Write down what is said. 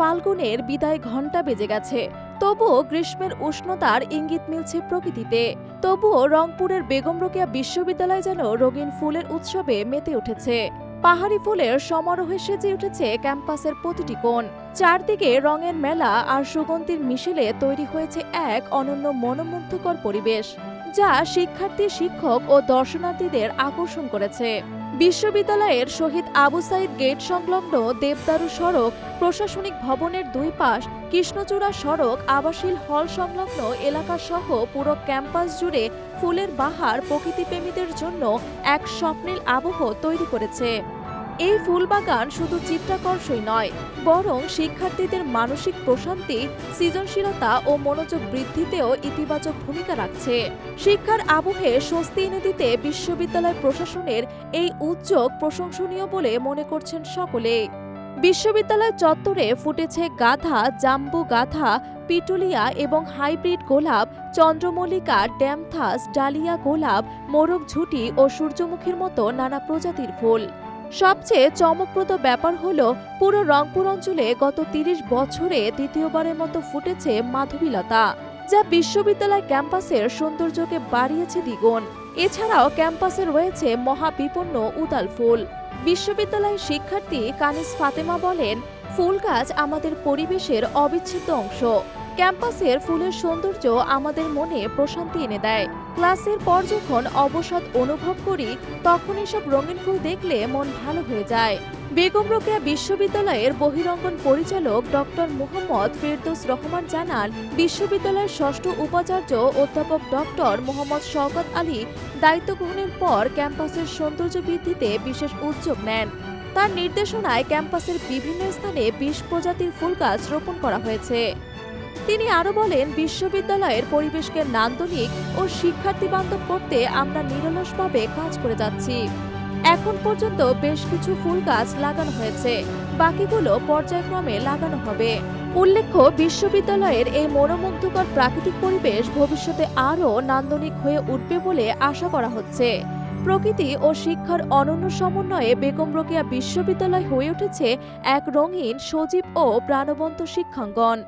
ফাল্গুনের বিদায় ঘণ্টা বেজে গেছে। তবুও গ্রীষ্মের উষ্ণতার ইঙ্গিত মিলছে প্রকৃতিতে। তবুও রংপুরের বেগম রোকেয়া বিশ্ববিদ্যালয় যেন রঙিন ফুলের উৎসবে মেতে উঠেছে। পাহাড়ি ফুলের সমারোহে সেজে উঠেছে ক্যাম্পাসের প্রতিটি কোণ। চারদিকে রঙের মেলা আর সুগন্ধির মিশেলে তৈরি হয়েছে এক অনন্য মনোমুগ্ধকর পরিবেশ, যা শিক্ষার্থী, শিক্ষক ও দর্শনার্থীদের আকর্ষণ করেছে। বিশ্ববিদ্যালয়ের শহীদ আবু সাইদ গেট সংলগ্ন দেবদারু সড়ক প্রশাসনিক ভবনের দুই পাশ, কৃষ্ণচূড়া সড়ক, আবাসীল হল সংলগ্ন এলাকাসহ পুরো ক্যাম্পাস জুড়ে ফুলের বাহার প্রকৃতিপ্রেমীদের জন্য এক স্বপ্নীল আবহ তৈরি করেছে। এই ফুলবাগান শুধু চিত্রাকর্ষই নয়, বরং শিক্ষার্থীদের মানসিক প্রশান্তি, সৃজনশীলতা ও মনোযোগ বৃদ্ধিতেও ইতিবাচক ভূমিকা রাখছে। শিক্ষার আবহে স্বস্তি এনে দিতে বিশ্ববিদ্যালয় প্রশাসনের এই উদ্যোগ প্রশংসনীয় বলে মনে করছেন সকলে। বিশ্ববিদ্যালয় চত্বরে ফুটেছে গাধা, জাম্বু গাধা, পিটুলিয়া এবং হাইব্রিড গোলাপ, চন্দ্রমল্লিকা ড্যামথাস ডালিয়া গোলাপ, মোরগ ঝুটি ও সূর্যমুখীর মতো নানা প্রজাতির ফুল। সবচেয়ে চমকপ্রদ ব্যাপার হলো, পুরো রংপুর অঞ্চলে গত তিরিশ বছরে দ্বিতীয়বারের মতো ফুটেছে মাধবীলতা, যা বিশ্ববিদ্যালয় ক্যাম্পাসের সৌন্দর্যকে বাড়িয়েছে দ্বিগুণ। এছাড়াও ক্যাম্পাসে রয়েছে মহাবিপন্ন উদাল ফুল। বিশ্ববিদ্যালয়ের শিক্ষার্থী কানিস ফাতেমা বলেন ফুল গাছ আমাদের পরিবেশের অবিচ্ছেদ্য অংশ। ক্যাম্পাসের ফুলের সৌন্দর্য আমাদের মনে প্রশান্তি এনে দেয়। ক্লাসের পর যখন অবসাদ অনুভব করি, তখন এসব রঙিন ফুল দেখলে মন ভালো হয়ে যায়। বেগম রোকেয়া বিশ্ববিদ্যালয়ের বহিরঙ্গন পরিচালক ডক্টর মোহাম্মদ ফেরদৌস রহমান জানান, বিশ্ববিদ্যালয়ের ষষ্ঠ উপাচার্য অধ্যাপক ডক্টর মোহাম্মদ শওকত আলী দায়িত্ব গ্রহণের পর ক্যাম্পাসের সৌন্দর্য বৃদ্ধিতে বিশেষ উদ্যোগ নেন। তার নির্দেশনায় ক্যাম্পাসের বিভিন্ন স্থানে বিশ প্রজাতির ফুল গাছ রোপণ করা হয়েছে। তিনি আরও বলেন, বিশ্ববিদ্যালয়ের পরিবেশকে নান্দনিক ও শিক্ষার্থী বান্ধব করতে আমরা নিরলসভাবে কাজ করে যাচ্ছি। এখন পর্যন্ত বেশ কিছু ফুল গাছ লাগানো হয়েছে। বাকিগুলো পর্যায়ক্রমে লাগানো হবে। উল্লেখ্য, বিশ্ববিদ্যালয়ের এই মনোমুগ্ধকর প্রাকৃতিক পরিবেশ ভবিষ্যতে আরও নান্দনিক হয়ে উঠবে বলে আশা করা হচ্ছে। প্রকৃতি ও শিক্ষার অনন্য সমন্বয়ে বেগম রোকেয়া বিশ্ববিদ্যালয় হয়ে উঠেছে এক রঙিন, সজীব ও প্রাণবন্ত শিক্ষাঙ্গন।